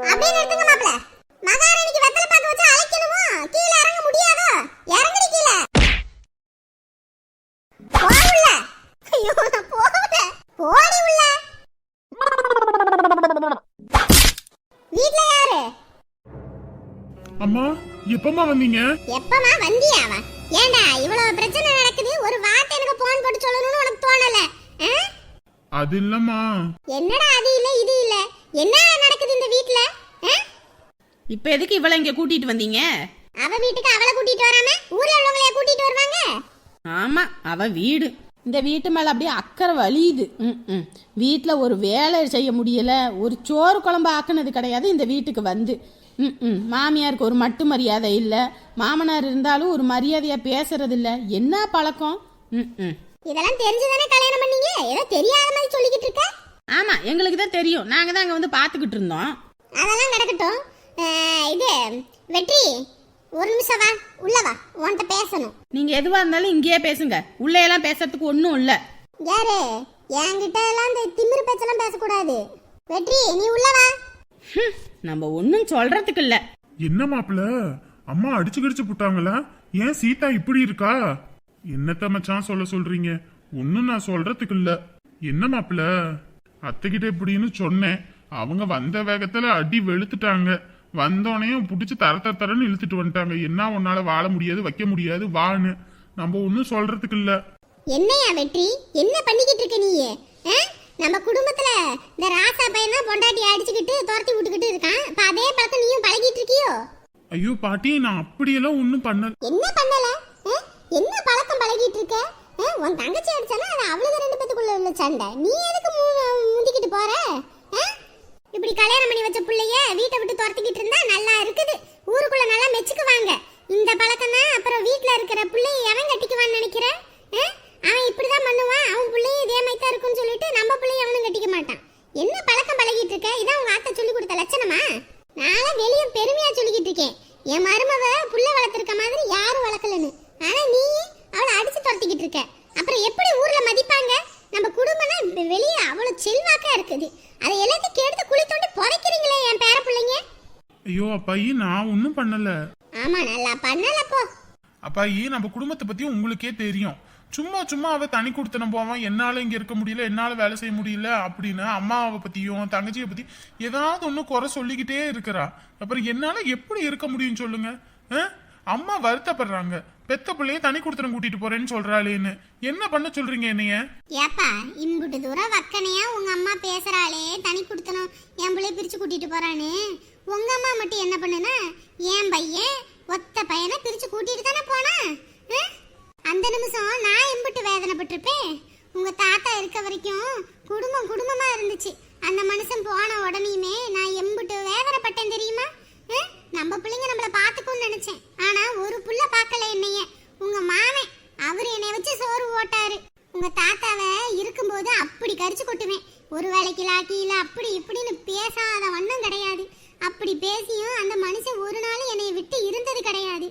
அப்படியே நிறுத்துங்க மாப்ள மகாராணிக்கு வெத்தலை பாக்கு வச்சு அழைக்கணுமோ? கீழ இறங்க முடியாதோ? இறங்குடி கீழ. போ உள்ள. ஐயோ நான் போகல. போடி உள்ள. வீட்ல யாரு? அம்மா எப்பமா வந்தீங்க? எப்பமா வந்தியா அவ? ஏண்டா இவ்வளவு பிரச்சனை நடக்குது? ஒரு வார்த்தை எனக்கு போன் போட்டு சொல்லணும்னு உனக்கு தோணல. ஆ? அது இல்லம்மா. என்னடா அது இல்ல இது இல்ல? என்ன நடக்குது இந்த வீட்ல? ஆ? இப்போ எதுக்கு இவளை இங்கே கூட்டிட்டு வந்தீங்க? அவ வீட்டுக்கு அவளை கூட்டிட்டு வராம ஊர்ல உள்ளவங்களைய கூட்டிட்டு வருவாங்க? ஆமா அவ வீடு. இந்த வீட்டு மேல அப்படியே அக்கறை வலியுது. ம் ம். வீட்டில் ஒரு வேலை செய்ய முடியல. ஒரு சோறு குழம்பு ஆக்குனது கிடையாது இந்த வீட்டுக்கு வந்து. ம் ம். மாமியாருக்கு ஒரு மட்டு மரியாதை இல்லை. மாமனார் இருந்தாலும் ஒரு மரியாதையாக பேசுறது இல்லை. என்ன பழக்கம்? ம் ம். இதெல்லாம் தெரிஞ்சுதானே கல்யாணம் பண்ணீங்க? ஏதோ தெரியாத மாதிரி சொல்லிக்கிட்டு இருக்க. ஆமாம் எங்களுக்கு தான் தெரியும். நாங்கள் தான் அங்கே வந்து பார்த்துக்கிட்டு இருந்தோம். அதெல்லாம் கிடக்கட்டும் இது வெற்றி ஒரு நிமிஷம் வா உள்ள வா உன்கிட்ட பேசணும். நீங்கள் எதுவாக இருந்தாலும் இங்கேயே பேசுங்க. உள்ளே எல்லாம் பேசுறதுக்கு ஒன்றும் இல்லை. யாரு? என்கிட்ட எல்லாம் இந்த திமிரு பேச்செல்லாம் பேசக்கூடாது. வெற்றி நீ உள்ள வா. நம்ம ஒன்றும் சொல்கிறதுக்கு இல்லை. என்ன மாப்பிள அம்மா அடிச்சு கடிச்சு புட்டாங்களா? ஏன் சீதா இப்படி இருக்கா? என்னத்த மச்சான் சொல்ல சொல்றீங்க? ஒன்னும் நான் சொல்றதுக்கு இல்ல. என்ன மாப்பிள அத்தைகிட்ட இப்படின்னு சொன்னேன். அவங்க வந்த வேகத்துல அடி வெளுத்துட்டாங்க. வந்தோடனையும் புடிச்சு தர தர தரன்னு இழுத்துட்டு வந்துட்டாங்க. என்ன உன்னால வாழ முடியாது வைக்க முடியாது வான்னு. நம்ம ஒன்னும் சொல்றதுக்கு இல்ல. என்னையா வெற்றி? என்ன பண்ணிக்கிட்டு இருக்க நீ? நம்ம குடும்பத்துல இந்த ராசா பையன் பொண்டாட்டி அடிச்சுக்கிட்டு துரத்தி விட்டுக்கிட்டு இருக்கான். இப்ப அதே பழக்கம் நீயும் பழகிட்டு இருக்கியோ? ஐயோ பாட்டி நான் அப்படியெல்லாம் ஒன்னும் பண்ணல. என்ன பண்ணல? என்ன பழக்கம் பழகிட்டு இருக்க? உன் தங்கச்சி அடிச்சானா அது அவளுக்கு ரெண்டு பேத்துக்குள்ள உள்ள சண்டை? நீ எதுக்கு முந்திக்கிட்டு போற? ஆ? இப்படி கல்யாணம் பண்ணி வச்ச பிள்ளைய வீட்டை விட்டு துரத்திக்கிட்டு இருந்தா நல்லா இருக்குது. ஊருக்குள்ள நல்லா மெச்சுக்குவாங்க. இந்த பழக்கம் தான் அப்புறம் வீட்ல இருக்கிற பிள்ளைய எவன் கட்டிக்குவான்னு நினைக்கிறேன் ஆ? அவன் இப்படிதான் பண்ணுவான். அவன் பிள்ளையும் இதே மாதிரி தான் இருக்கும்னு சொல்லிட்டு நம்ம புள்ளைய அவனும் கட்டிக்க மாட்டான். என்ன பழக்கம் பழகிட்டு இருக்க? இதான் உங்க அத்தை சொல்லி கொடுத்த லட்சணமா? நானும் வெளியே பெருமையா சொல்லிக்கிட்டு இருக்கேன். என் மருமவ புள்ள வளர்த்துருக்க மாதிரி யாரும் வளர்க்கலன்னு. ஆனா நீ அவளை அடிச்சு துரத்திக்கிட்டு இருக்க. அப்புறம் எப்படி ஊர்ல மதிப்பாங்க? நம்ம குடும்பம்னா வெ- வெளிய அவ்வளவு செல்வாக்கா இருக்குது. அதை எல்லாத்தையும் கெடுத்து குழி தோண்டி புதைக்கிறீங்களே என் பேர பிள்ளைங்க. ஐயோ அப்பாயி நான் ஒன்னும் பண்ணல. ஆமா நல்லா பண்ணல போ. அப்பாயி நம்ம குடும்பத்தை பத்தி உங்களுக்கே தெரியும். சும்மா சும்மா அவ தனி கொடுத்தன போவான். என்னால இங்க இருக்க முடியல என்னால வேலை செய்ய முடியல அப்படின்னு அம்மாவை பத்தியும் தங்கச்சியை பத்தி ஏதாவது ஒண்ணு குறை சொல்லிக்கிட்டே இருக்கிறா. அப்புறம் என்னால எப்படி இருக்க முடியும் சொல்லுங்க? அம்மா வருத்தப்படுறாங்க. பெத்த பிள்ளைய தனி கொடுத்தனம் கூட்டிட்டு போறேன்னு சொல்றாளேன்னு. என்ன பண்ண சொல்றீங்க என்னைய? ஏப்பா இம்புட்டு தூரம் வக்கனையா உங்க அம்மா பேசுறாளே தனி கொடுத்தனும் என் பிள்ளைய பிரிச்சு கூட்டிட்டு போறானே உங்க அம்மா மட்டும் என்ன பண்ணுனா என் பையன் ஒத்த பையனை பிரிச்சு கூட்டிட்டு தானே போனா? அந்த நிமிஷம் நான் எம்புட்டு வேதனைப்பட்டிருப்பேன். உங்க தாத்தா இருக்க வரைக்கும் குடும்பம் குடும்பமா இருந்துச்சு. அந்த மனுஷன் போன உடனேயுமே நான் எம்புட்டு வேதனைப்பட்டேன் தெரியுமா? நம்ம பிள்ளைங்க நம்மள பாத்துக்கும்னு நினைச்சேன். ஒரு புள்ள பார்க்கல என்னைய. உங்க மாமன் அவர் என்னை வச்சு சோறு ஓட்டாரு உங்க தாத்தாவை இருக்கும்போது அப்படி கரிச்சு கொட்டுவேன். ஒரு வேலைக்கு லாக்கியில் அப்படி இப்படின்னு பேசாத வண்ணம் கிடையாது. அப்படி பேசியும் அந்த மனுஷன் ஒரு நாள் என்னை விட்டு இருந்தது கிடையாது.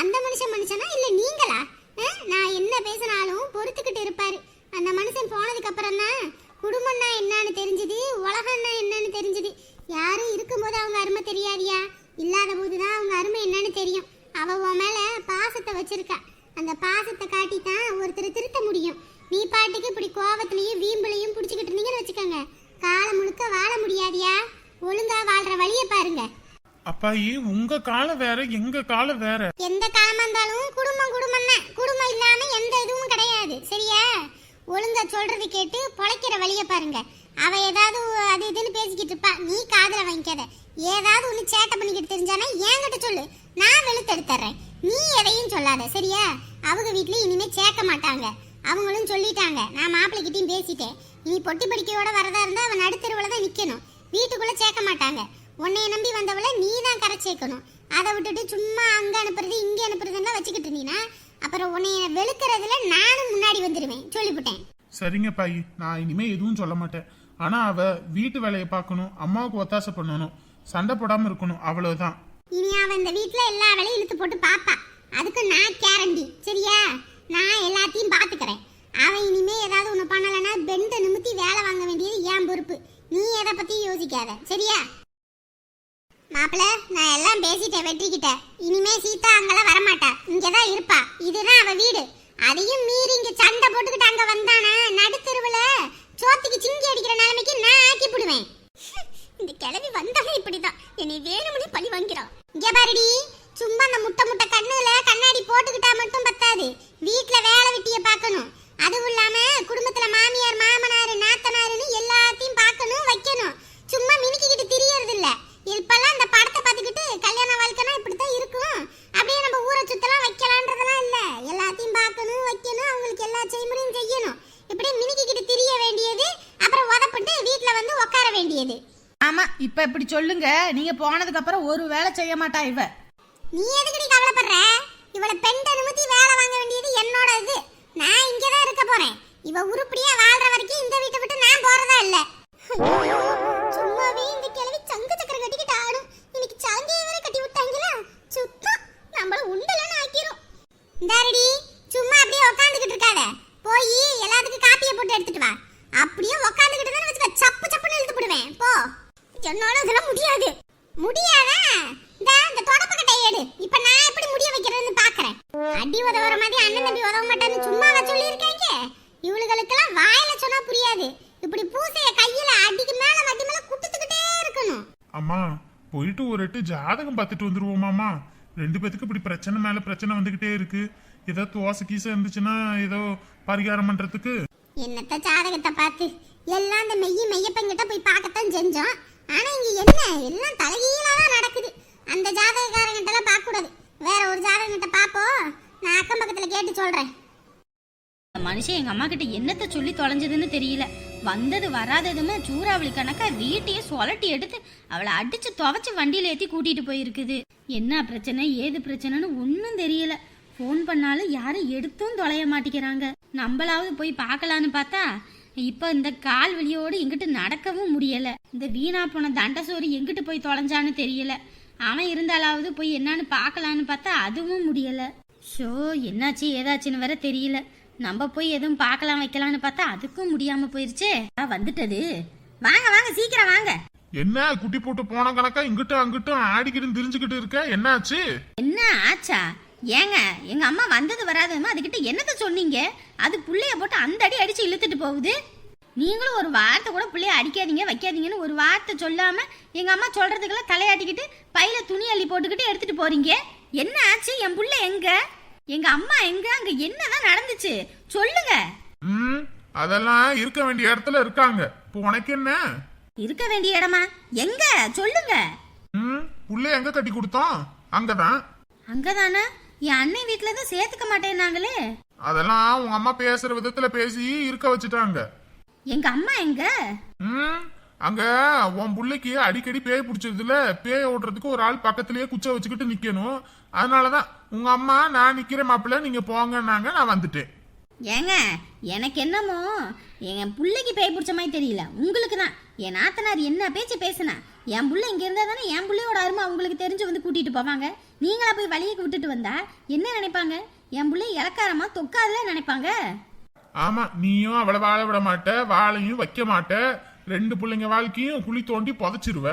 அந்த மனுஷன் மனுஷனா இல்ல நீங்களா அஹ், நான் என்ன பேசினாலும் பொறுத்துக்கிட்டு இருப்பாரு அந்த மனுஷன் போனதுக்கு அப்புறம் தான் குடும்பம்னா என்னன்னு தெரிஞ்சது உலகம்னா என்னன்னு தெரிஞ்சது யாரும் இருக்கும்போது அவங்க அருமை தெரியாதியா இல்லாத போதுதான் அவங்க அருமை என்னன்னு தெரியும் அவ உன் மேல பாசத்தை வச்சிருக்கா அந்த பாசத்தை காட்டி தான் ஒருத்தர் திருத்த முடியும் நீ பாட்டுக்கு இப்படி கோவத்திலையும் வீம்புலையும் பிடிச்சிக்கிட்டு இருந்தீங்கன்னு வச்சுக்கோங்க காலம் முழுக்க வாழ முடியாதியா ஒழுங்கா வாழ்ற வழியை பாருங்க அப்பாயி உங்க காலம் வேற எங்க காலம் வேற. எந்த காலமா இருந்தாலும் குடும்பம் குடும்பம் தான் குடும்பம் இல்லாம எந்த இதுவும் கிடையாது. சரியா? ஒழுங்கா சொல்றது கேட்டு பொழைக்கிற வழிய பாருங்க. அவ ஏதாவது அது இதுன்னு பேசிக்கிட்டு இருப்பா. நீ காதல வாங்கிக்காத. ஏதாவது ஒண்ணு சேட்டை பண்ணிக்கிட்டு தெரிஞ்சானா என்கிட்ட சொல்லு. நான் வெளுத்தெடுத்துறேன் நீ எதையும் சொல்லாத. சரியா? அவங்க வீட்ல இனிமே சேர்க்க மாட்டாங்க. அவங்களும் சொல்லிட்டாங்க. நான் மாப்பிள்ளைகிட்டையும் பேசிட்டேன். நீ பொட்டி படிக்கையோட வரதா இருந்தா அவன் நடுத்தருவுல தான் நிக்கணும். வீட்டுக்குள்ள சேர்க்க மாட்டாங்க. உன்னைய நம்பி வந்தவள நீ தான் கரை சேர்க்கணும் அதை விட்டுட்டு சும்மா அங்க அனுப்புறது இங்க அனுப்புறதுலாம் வச்சுக்கிட்டு இருந்தீங்கன்னா அப்புறம் உன்னைய வெளுக்கிறதுல நானும் முன்னாடி வந்துடுவேன் சொல்லிவிட்டேன் சரிங்க பாயி. நான் இனிமே எதுவும் சொல்ல மாட்டேன். ஆனா அவ வீட்டு வேலையை பார்க்கணும் அம்மாவுக்கு ஒத்தாசை பண்ணணும் சண்டை போடாம இருக்கணும் அவ்வளவுதான். இனி அவன் இந்த வீட்ல எல்லா வேலையும் இழுத்து போட்டு பாப்பா. அதுக்கு நான் கேரண்டி சரியா? நான் எல்லாத்தையும் பாத்துக்கிறேன். அவன் இனிமே ஏதாவது ஒண்ணு பண்ணலைன்னா பெண்டை நிமித்தி வேலை வாங்க வேண்டியது ஏன் பொறுப்பு. நீ எதை பத்தி யோசிக்காத. சரியா? மாப்பிள்ள நான் எல்லாம் பேசிட்டேன் வெற்றிக்கிட்ட இனிமே சீதா அங்கெல்லாம் வரமாட்டா. இங்கதான் இருப்பா. இதுதான் அவ வீடு. அதையும் மீறி இங்க சண்டை போட்டுக்கிட்டு அங்க வந்தானா? நடுத்தருவுல சோத்துக்கு சிங்கி அடிக்கிற நிலைமைக்கு நான் ஆக்கி போடுவேன் இந்த கிளவி வந்தாலே இப்படிதான். என்னை வேணும்னே பழி வாங்கிறான். இங்க பாருடி. சும்மா அந்த முட்டை முட்டை கண்ணுல கண்ணாடி போட்டுக்கிட்டா மட்டும் பத்தாது. வீட்டுல வேலை வெட்டிய பார்க்கணும். அதுவும் இல்லாம குடும்பத்துல மாமியார் மாமனார் நாத்தனாருன்னு எல்லாத்தையும் பார்க்கணும் வைக்கணும். சும்மா மினுக்கிக்கிட்டு திரியறது இல்ல இப்பெல்லாம் இந்த படத்தை பார்த்துக்கிட்டு கல்யாண வாழ்க்கைனா இப்படித்தான் இருக்கும் அப்படியே நம்ம ஊரை சுத்தலாம் வைக்கலான்றதெல்லாம் இல்ல எல்லாத்தையும் பார்க்கணும் வைக்கணும் அவங்களுக்கு எல்லா செய்முறையும் செய்யணும் இப்படி மினுக்கிக்கிட்டு திரிய வேண்டியது அப்புறம் உதப்பட்டு வீட்ல வந்து உட்கார வேண்டியது ஆமா இப்ப இப்படி சொல்லுங்க. நீங்க போனதுக்கு அப்புறம் ஒரு வேலை செய்ய மாட்டா இவ. நீ எதுக்குடி கவலைப்படுற? இவளை பெண்ட அனுமதி வேலை வாங்க வேண்டியது என்னோட இது நான் இங்கதான் இருக்க போறேன். இவ உருப்படியா வாழ்ற வரைக்கும் இந்த வீட்டை விட்டு நான் போறதா இல்ல ஐயோ, சும்மாவே இந்த கிழவி சங்க சக்கரம் கட்டிக்கிட்டு ஆடும் இன்னைக்கு சங்கைய வேற கட்டி விட்டாங்களா சுத்தம் நம்மள உண்டலன்னு ஆக்கிரும் இந்தாரடி சும்மா அப்படியே உட்காந்துக்கிட்டு இருக்காத போய் எல்லாத்துக்கும் காப்பியை போட்டு எடுத்துட்டு வா அப்படியே உட்காந்துக்கிட்டு தான் வச்சுக்க சப்பு சப்புன்னு இழுத்து போடுவேன் போ என்னால அதெல்லாம் முடியாது முடியாதா இந்த இந்த தொடப்ப கட்டையை எடு இப்ப நான் எப்படி முடிய வைக்கிறதுன்னு பாக்குறேன் அடி உதவுற மாதிரி அண்ணன் தம்பி உதவ மாட்டான்னு சும்மாவா சொல்லியிருக்காங்க இவளுகளுக்கெல்லாம் வாயில சொன்னா புரியாது இப்படி பூசைய கையில அடிக்கு மேல வட்டி மேல குட்டுத்துக்கிட்டே இருக்கணும் அம்மா போயிட்டு ஒரு எட்டு ஜாதகம் பார்த்துட்டு வந்துருவோமாம்மா. ரெண்டு பேத்துக்கு இப்படி பிரச்சனை மேல பிரச்சனை வந்துகிட்டே இருக்கு. ஏதோ துவாசை கீசை இருந்துச்சுன்னா ஏதோ பரிகாரம் பண்றதுக்கு. என்னத்த ஜாதகத்தை பார்த்து? எல்லாம் அந்த மெய்ய மெய்யப்பங்கிட்ட போய் பார்க்கத்தான் செஞ்சோம். ஆனா இங்க என்ன? எல்லாம் தலைகீழா தான் நடக்குது. அந்த ஜாதகக்காரங்கிட்ட எல்லாம் பார்க்க கூடாது வேற ஒரு ஜாதகங்கிட்ட பாப்போம் நான் அக்கம் பக்கத்துல கேட்டு சொல்றேன். மனுஷன் எங்க அம்மா கிட்ட என்னத்த சொல்லி தொலைஞ்சதுன்னு தெரியல. வந்தது வராததுமே சூறாவளி கணக்கா வீட்டையே சொலட்டி எடுத்து அவளை அடிச்சு துவைச்சு வண்டியில ஏத்தி கூட்டிட்டு போயிருக்குது. என்ன பிரச்சனை ஏது பிரச்சனைன்னு ஒன்றும் தெரியல. ஃபோன் பண்ணாலும் யாரும் எடுத்தும் தொலைய மாட்டேங்கிறாங்க. நம்மளாவது போய் பார்க்கலான்னு பார்த்தா இப்போ இந்த கால் வழியோடு எங்கிட்டு நடக்கவும் முடியல. இந்த வீணா போன தண்டசோறு எங்கிட்டு போய் தொலைஞ்சான்னு தெரியல. அவன் இருந்தாலாவது போய் என்னன்னு பார்க்கலான்னு பார்த்தா அதுவும் முடியல. ஷோ என்னாச்சு ஏதாச்சுன்னு வேற தெரியல. நம்ம போய் எதுவும் பார்க்கலாம் வைக்கலாம்னு பார்த்தா அதுக்கும் முடியாம போயிருச்சே. வந்துட்டது. வாங்க வாங்க சீக்கிரம் வாங்க. என்ன குட்டி போட்டு போன கணக்கா இங்கிட்டும் அங்கிட்டும் ஆடிக்கிட்டு திரிஞ்சுக்கிட்டு இருக்க? என்னாச்சு? என்ன ஆச்சா? ஏங்க எங்க அம்மா வந்தது வராததுமா? அதுகிட்ட என்னத்த சொன்னீங்க? அது புள்ளைய போட்டு அந்த அடி அடிச்சு இழுத்துட்டு போகுது. நீங்களும் ஒரு வார்த்தை கூட புள்ளைய அடிக்காதீங்க வைக்காதீங்கன்னு ஒரு வார்த்தை சொல்லாம எங்க அம்மா சொல்றதுக்கெல்லாம் தலையாட்டிக்கிட்டு பையில துணி அள்ளி போட்டுக்கிட்டு எடுத்துட்டு போறீங்க. என்ன ஆச்சு? என் புள்ள எங்க? எங்க அம்மா எங்க அங்க என்னதான் நடந்துச்சு? சொல்லுங்க. ம் அதெல்லாம் இருக்க வேண்டிய இடத்துல இருக்காங்க. இப்போ உனக்கு என்ன? இருக்க வேண்டிய இடமா? எங்க? சொல்லுங்க. ம் புள்ள எங்க கட்டி கொடுத்தோம்? அங்கதான். அங்கதானா? என் அண்ணன் வீட்டுல தான் சேர்த்துக்க மாட்டேன்னாங்களே அதெல்லாம் உங்க அம்மா பேசுற விதத்துல பேசி இருக்க வச்சுட்டாங்க. எங்க அம்மா எங்க? ம் அங்க உன் புள்ளைக்கு அடிக்கடி பேய் பிடிச்சதுல பேய் ஓட்டுறதுக்கு ஒரு ஆள் பக்கத்திலேயே குச்ச வச்சுக்கிட்டு நிக்கணும். அதனாலதான் உங்க அம்மா நான் நிக்கிற மாப்பிள்ள நீங்க போங்கன்னாங்க நான் வந்துட்டேன். ஏங்க எனக்கு என்னமோ என் புள்ளைக்கு பேய் பிடிச்ச மாதிரி தெரியல. உங்களுக்கு தான். என் நாத்தனார் என்ன பேச்சு பேசுனா என் புள்ள இங்க இருந்தா தானே என் புள்ளையோட அருமை அவங்களுக்கு தெரிஞ்சு வந்து கூட்டிட்டு போவாங்க. நீங்களா போய் வழியை விட்டுட்டு வந்தா என்ன நினைப்பாங்க? என் புள்ளை இலக்காரமா தொக்காதுல நினைப்பாங்க? ஆமா நீயும் அவளை வாழ விட மாட்ட வாழையும் வைக்க மாட்ட. ரெண்டு பிள்ளைங்க வாழ்க்கையும் குழி தோண்டி புதைச்சிருவ.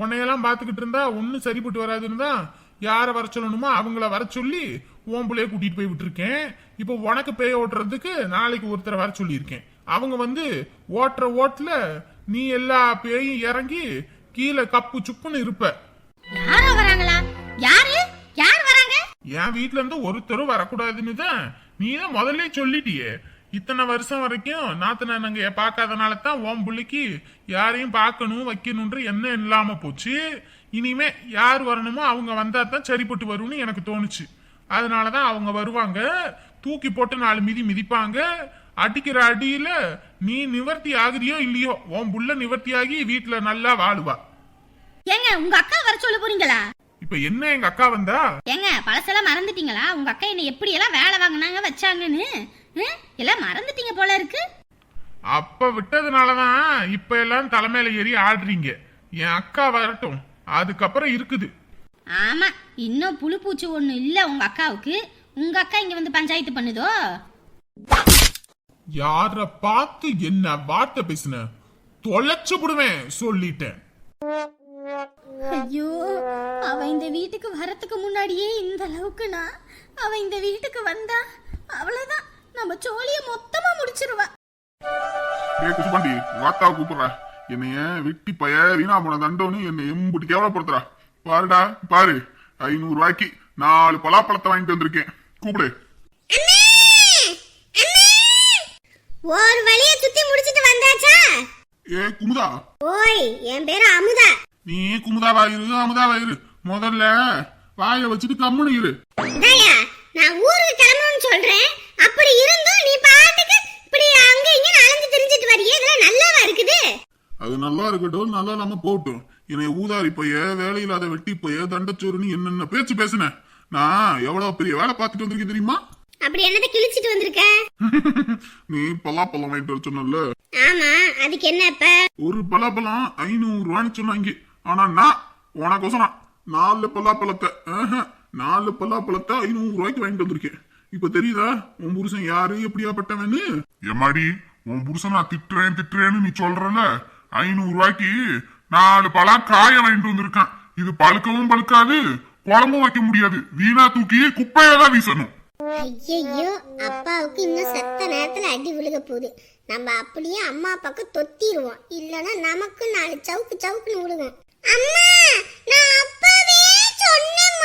உன்னையெல்லாம் பார்த்துக்கிட்டு இருந்தா ஒன்னும் சரிப்பட்டு வராதுன்னு தான் யாரை வர சொல்லணுமோ அவங்கள வர சொல்லி உன் பிள்ளைய கூட்டிட்டு போய் விட்டுருக்கேன். இப்போ உனக்கு பேய் ஓட்டுறதுக்கு நாளைக்கு ஒருத்தரை வர சொல்லியிருக்கேன். அவங்க வந்து ஓட்டுற ஓட்டுல நீ எல்லா பேயும் இறங்கி கீழே கப்பு சுப்புன்னு இருப்ப. என் வீட்ல இருந்து ஒருத்தரும் வரக்கூடாதுன்னு தான் நீ தான் முதல்ல சொல்லிட்டியே. இத்தனை வருஷம் வரைக்கும் நாத்தனா நாங்க பார்க்காதனால தான் உன் புள்ளைக்கு யாரையும் பார்க்கணும் வைக்கணுன்ற எண்ணம் இல்லாம போச்சு. இனிமே யார் வரணுமோ அவங்க வந்தா தான் சரிப்பட்டு வரும்னு எனக்கு தோணுச்சு. அதனாலதான் அவங்க வருவாங்க. தூக்கி போட்டு நாலு மிதி மிதிப்பாங்க. அடிக்கிற அடியில நீ நிவர்த்தி ஆகுறியோ இல்லையோ? உன் புள்ள நிவர்த்தி ஆகி வீட்டுல நல்லா வாழுவா. ஏங்க உங்க அக்கா வர சொல்ல போறீங்களா? இப்ப என்ன எங்க அக்கா வந்தா? ஏங்க பழசெல்லாம் மறந்துட்டீங்களா? உங்க அக்கா என்ன எப்படி எல்லாம் வேலை வாங்கினாங்க வச்சாங்கன்னு? எல்லாம் மறந்துட்டீங்க போல இருக்கு. அப்ப விட்டதுனாலதான் இப்ப எல்லாம் தலைமையில ஏறி ஆடுறீங்க. என் அக்கா வரட்டும். அதுக்கப்புறம் இருக்குது. ஆமா இன்னும் புழு பூச்சி ஒண்ணு இல்ல உங்க அக்காவுக்கு. உங்க அக்கா இங்க வந்து பஞ்சாயத்து பண்ணுதோ? யார பார்த்து என்ன வார்த்தை பேசுன? தொலைச்சு விடுவேன் சொல்லிட்டேன். ஐயோ அவ இந்த வீட்டுக்கு வரத்துக்கு முன்னாடியே இந்த அளவுக்குனா அவ இந்த வீட்டுக்கு வந்தா அவ்வளவுதான். நம்ம சோழிய மொத்தமா முடிச்சிருவா. ஏ குசுபாண்டி வாத்தா கூப்பிடுற என்னைய வெட்டி பய வீணா போன தண்டோன்னு என்னை எம்புட்டி கேவலப்படுத்துறா. பாருடா பாரு. ஐநூறு ரூபாய்க்கு நாலு பலாப்பழத்தை வாங்கிட்டு வந்திருக்கேன். கூப்பிடு. ஒரு வழிய சுத்தி முடிச்சிட்டு வந்தாச்சா? ஏ குமுதா. ஓய் என் பேரு அமுதா. நீ குமுதாவா இரு அமுதாவா இரு. முதல்ல வாயை வச்சுட்டு கம்முனு இரு. நான் ஊருக்கு கிளம்பணும்னு சொல்றேன். அப்படி இருந்தும் நீ பாட்டுக்கு இப்படி அங்க இங்க அலைஞ்சு திரிஞ்சிட்டு வரியே. இதெல்லாம் நல்லாவா இருக்குது? அது நல்லா இருக்கட்டும் நல்லா இல்லாம போகட்டும். என்னை ஊதாரி பைய வேலையில்லாத வெட்டி பைய தண்டச்சோறுன்னு என்னென்ன பேச்சு பேசுன? நான் எவ்வளவு பெரிய வேலை பார்த்துட்டு வந்திருக்கேன் தெரியுமா? அப்படி என்னத கிழிச்சிட்டு வந்திருக்க? நீ பலாப்பழம் வாங்கிட்டு வர சொன்னல ஆமா அதுக்கு என்ன இப்ப? ஒரு பலாப்பழம் ஐநூறு ரூபான்னு சொன்னாங்க. ஆனா நான் உனக்கோசரம் நாலு பலாப்பழத்தை ஆஹா, நாலு பலாப்பழத்தை ஐநூறு ரூபாய்க்கு வாங்கிட்டு வந்திருக்கேன். இப்ப தெரியுதா உன் புருஷன் யாரு எப்படியாப்பட்டவன்னு? எம்மாடி உன் புருஷன் நான் திட்டுறேன் திட்டுறேன்னு நீ சொல்றல ஐநூறு ரூபாய்க்கு நாலு பலா காய வாங்கிட்டு வந்திருக்கான். இது பழுக்கவும் பழுக்காது குழம்பும் வைக்க முடியாது. வீணா தூக்கி குப்பையை தான் வீசணும். ஐயோ அப்பாவுக்கு இன்னும் செத்த நேரத்துல அடி விழுக போகுது. நம்ம அப்படியே அம்மா அப்பாவுக்கு தொத்திடுவோம் இல்லனா நமக்கு நாலு சவுக்கு சவுக்குன்னு விழுகும். அம்மா நான் அப்பவே சொன்னேன்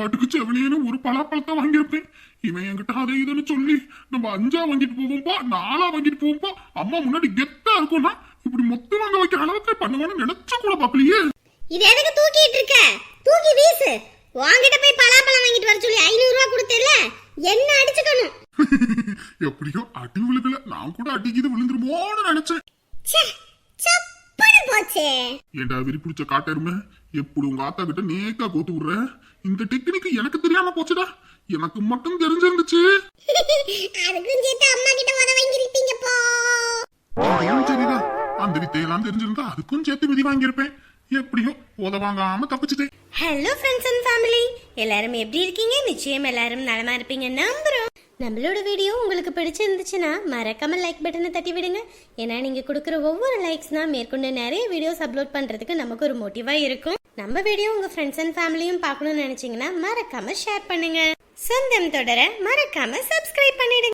பாட்டுக்கு செவனேன்னு ஒரு பலாப்பழத்தை வாங்கியிருப்பேன். இவன் என்கிட்ட அதை இதுன்னு சொல்லி நம்ம அஞ்சா வாங்கிட்டு போவோம்பா நாலா வாங்கிட்டு போவோம்பா அம்மா முன்னாடி கெத்தா இருக்கும்னா இப்படி மொத்தம் வாங்க வைக்கிற அளவுக்கு பண்ணுவான்னு நினைச்ச கூட பாக்கலையே இது எதுக்கு தூக்கிட்டு இருக்க? தூக்கி வீசு. உன்கிட்ட போய் பலாப்பழம் வாங்கிட்டு வர சொல்லி ஐநூறு ரூபா கொடுத்தேல என்ன அடிச்சுக்கணும்? எப்படியோ அடி விழுகல நான் கூட அடிக்குது விழுந்துருமோன்னு நினைச்சேன். ச்சே, சப்புன்னு போச்சே ஏண்டா விரி பிடிச்ச காட்டெருமை எப்படி உங்க ஆத்தா கிட்ட நேக்கா கோத்து விடுற? இந்த டெக்னிக் எனக்கு தெரியாம போச்சுடா. எனக்கு மட்டும் தெரிஞ்சிருந்துச்சு. அதுக்கும் சேர்த்து அம்மா கிட்ட உத வாங்கிருப்பீங்க போ. சரிதான் அந்த வித்தையெல்லாம் தெரிஞ்சிருந்தா அதுக்கும் சேர்த்து விதி வாங்கியிருப்பேன். எப்படியோ உதவாங்காம தப்பிச்சிட்டேன். ஹலோ ஃப்ரெண்ட்ஸ் அண்ட் ஃபேமிலி எல்லாரும் எப்படி இருக்கீங்க? நிச்சயம் எல்லாரும் நலமா இருப்பீங்க. நம்புறோம். நம்மளோட வீடியோ உங்களுக்கு பிடிச்சிருந்துச்சுன்னா மறக்காம லைக் பட்டனை தட்டி விடுங்க. ஏன்னா நீங்க கொடுக்குற ஒவ்வொரு லைக்ஸ்னா மேற்கொண்டு நிறைய வீடியோஸ் அப்லோட் பண்றதுக்கு நமக்கு ஒரு மோட்டிவா இருக்கும். நம்ம வீடியோ உங்க ஃப்ரெண்ட்ஸ் அண்ட் ஃபேமிலியும் பார்க்கணும்னு நினைச்சீங்கன்னா மறக்காம ஷேர் பண்ணுங்க. சொந்தம் தொடர மறக்காம சப்ஸ்கிரைப் பண்ணிடுங்க.